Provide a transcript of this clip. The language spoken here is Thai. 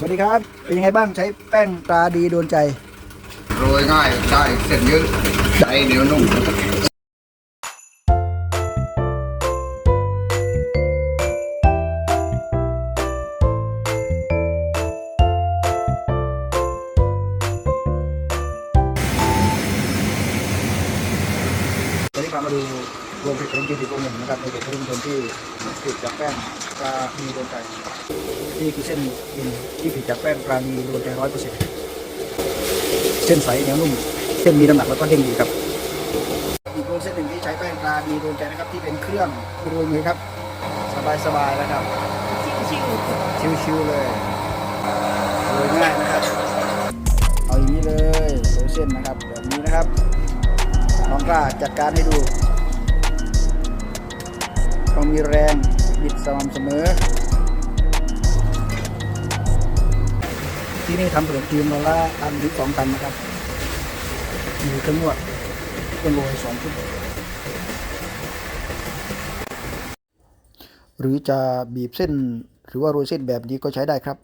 สวัสดีครับ เป็นยังไงบ้างใช้แป้งตราดีโดนใจ โรยง่ายได้เส้นยืดได้เหนียวนุ่มวันนี้พามาดูโรงผลิตขนมจีนสีโรงหนึ่งนะครับในเขตพระนครที่ผลิตจากแป้งปลามีโดนใจนี่คือเส้นกินที่ผลิตจากแป้งปลามีโดนใจร้อยเปอร์เซ็นต์เส้นใสเหนียวนุ่มเส้นมีน้ำหนักแล้วก็เด้งดีครับอีกโรงเส้นหนึ่งที่ใช้แป้งปลามีโดนใจนะครับที่เป็นเครื่องโรยมือครับ สบายๆนะครับ ชิวๆเลยโรยง่ายนะครับเอาอย่างนี้เลยโรยเส้นนะครับแบบนี้นะครับน้องกล้าจัดการให้ดู ต้องมีแรงบิดสม่ำเสมอ ที่นี่ทำขนมจีนวันละตันถึงสองตันนะครับ มีเครื่องนวดเครื่องโรยสองชุดหรือจะบีบเส้นหรือว่าโรยเส้นแบบนี้ก็ใช้ได้ครับ